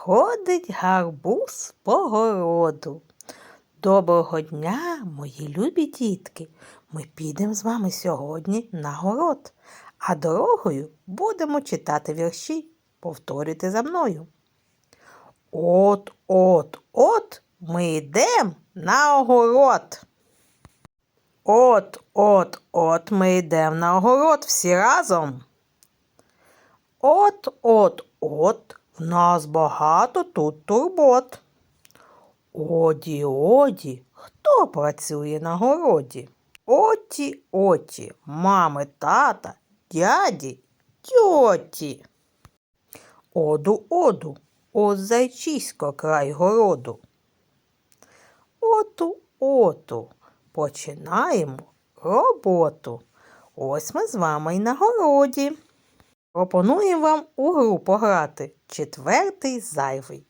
Ходить гарбуз по городу. Доброго дня, мої любі дітки. Ми підемо з вами сьогодні на город, а дорогою будемо читати вірші. Повторюйте за мною. От, от, от ми йдемо на огород. От, от, от ми йдемо на огород всі разом. От, от, от, в нас багато тут турбот. Оді, оді, хто працює на городі? Оті, оті, мами, тата, дяді, тьоті. Оду, оду, от зайчисько край городу. Оту, оту, починаємо роботу. Ось ми з вами й на городі. Пропонуємо вам у гру пограти четвертий зайвий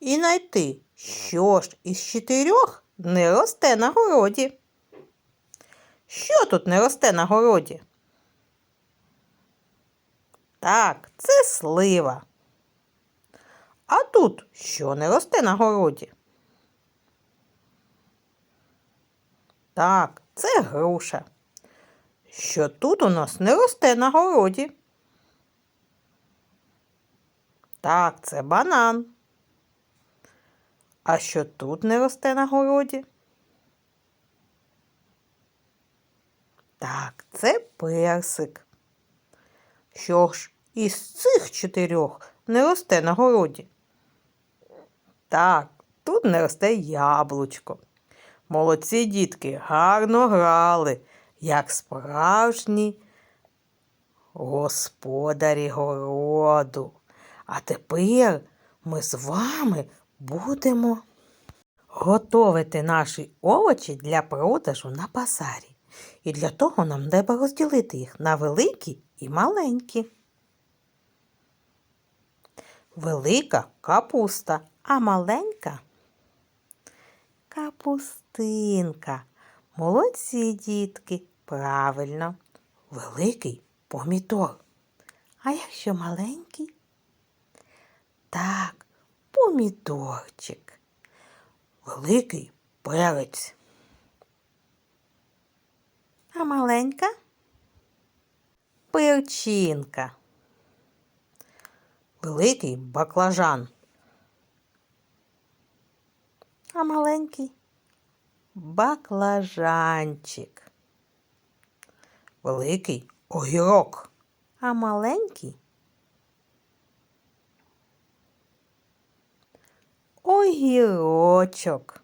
і знайти, що ж із чотирьох не росте на городі. Що тут не росте на городі? Так, це слива. А тут що не росте на городі? Так, це груша. Що тут у нас не росте на городі? Так, це банан. А що тут не росте на городі? Так, це персик. Що ж із цих чотирьох не росте на городі? Так, тут не росте яблучко. Молодці дітки гарно грали, як справжні господарі городу. А тепер ми з вами будемо готувати наші овочі для продажу на базарі. І для того нам треба розділити їх на великі і маленькі. Велика капуста, а маленька капустинка. Молодці дітки, правильно. Великий помідор. А якщо маленький? Так, помідорчик. Великий перець. А маленька перчинка. Великий баклажан. А маленький баклажанчик. Великий огірок. А маленький огірочок.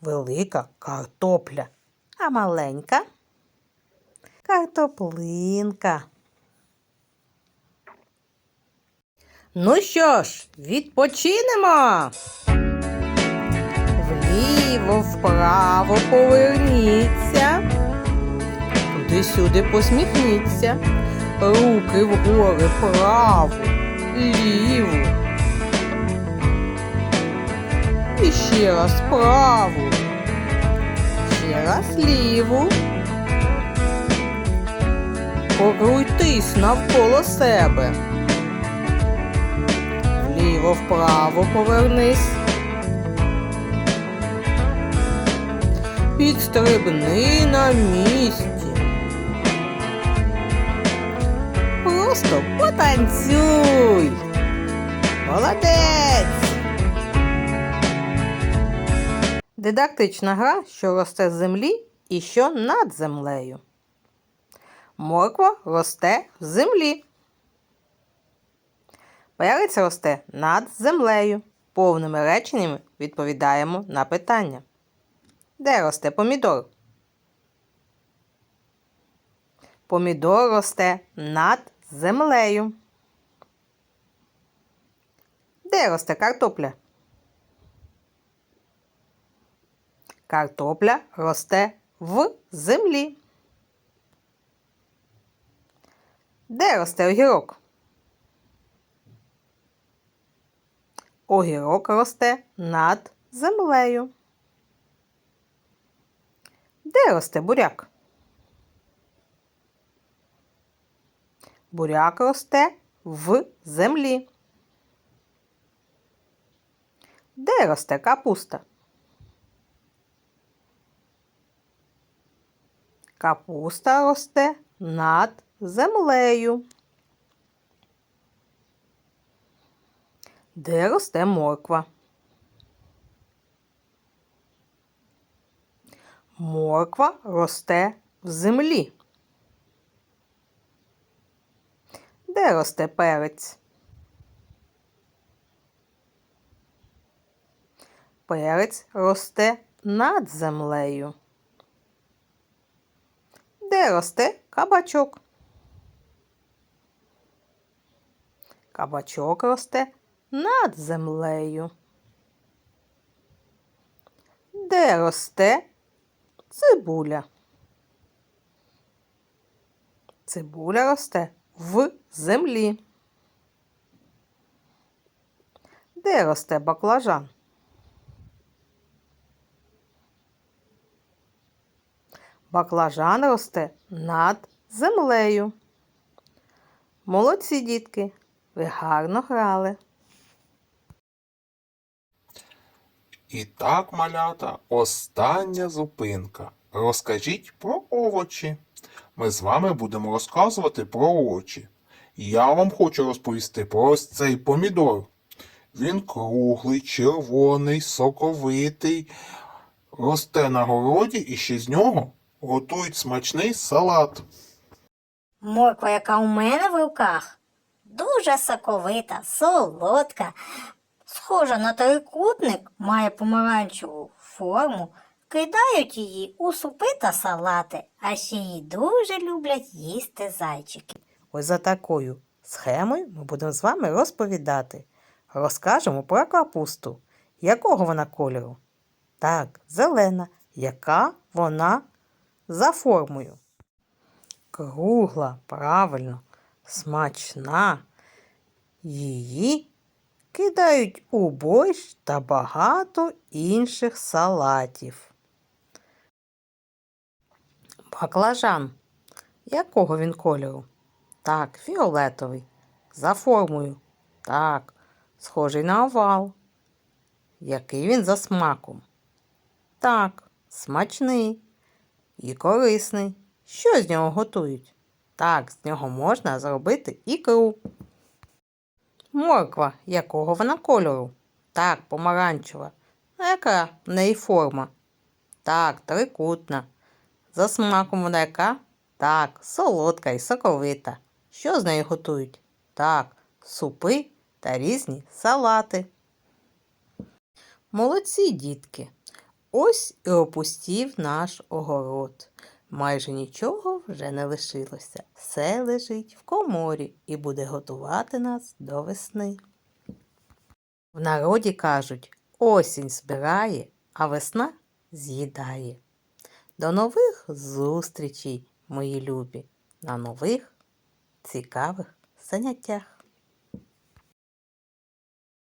Велика картопля. А маленька картоплинка. Ну що ж, відпочинемо. Вліво, вправо поверніться. Туди-сюди посміхніться. Руки вгори право, ліву. І ще раз праву. Ще раз ліву. Покруйтись навколо себе. Вліво вправо повернись. Підстрибни на місці. Просто потанцюй. Дидактична гра, що росте з землі і що над землею. Морква росте в землі. Перець росте над землею. Повними реченнями відповідаємо на питання. Де росте помідор? Помідор росте над землею. Де росте картопля? Картопля росте в землі. Де росте огірок? Огірок росте над землею. Де росте буряк? Буряк росте в землі. Де росте капуста? Капуста росте над землею. Де росте морква? Морква росте в землі. Де росте перець? Перець росте над землею. Де росте кабачок? Кабачок росте над землею. Де росте цибуля? Цибуля росте в землі. Де росте баклажан? Баклажан росте над землею. Молодці, дітки, ви гарно грали. І так, малята, остання зупинка. Розкажіть про овочі. Ми з вами будемо розказувати про овочі. Я вам хочу розповісти про ось цей помідор. Він круглий, червоний, соковитий, росте на городі і ще з нього готують смачний салат. Морква, яка у мене в руках, дуже соковита, солодка, схожа на трикутник, має помаранчеву форму. Кидають її у супи та салати, а ще її дуже люблять їсти зайчики. Ось за такою схемою ми будемо з вами розповідати. Розкажемо про капусту. Якого вона кольору? Так, зелена. Яка вона за формою? Кругла, правильно, смачна. Її кидають у борщ та багато інших салатів. Баклажан. Якого він кольору? Так, фіолетовий. За формою. Так, схожий на овал. Який він за смаком? Так, смачний і корисний. Що з нього готують? Так, з нього можна зробити ікру. Морква, якого вона кольору? Так, помаранчева. Яка в неї форма? Так, трикутна. За смаком вона яка? Так, солодка і соковита. Що з нею готують? Так, супи та різні салати. Молодці, дітки. Ось і опустів наш огород. Майже нічого вже не лишилося. Все лежить в коморі і буде готувати нас до весни. В народі кажуть, осінь збирає, а весна з'їдає. До нових зустрічей, мої любі, на нових цікавих заняттях.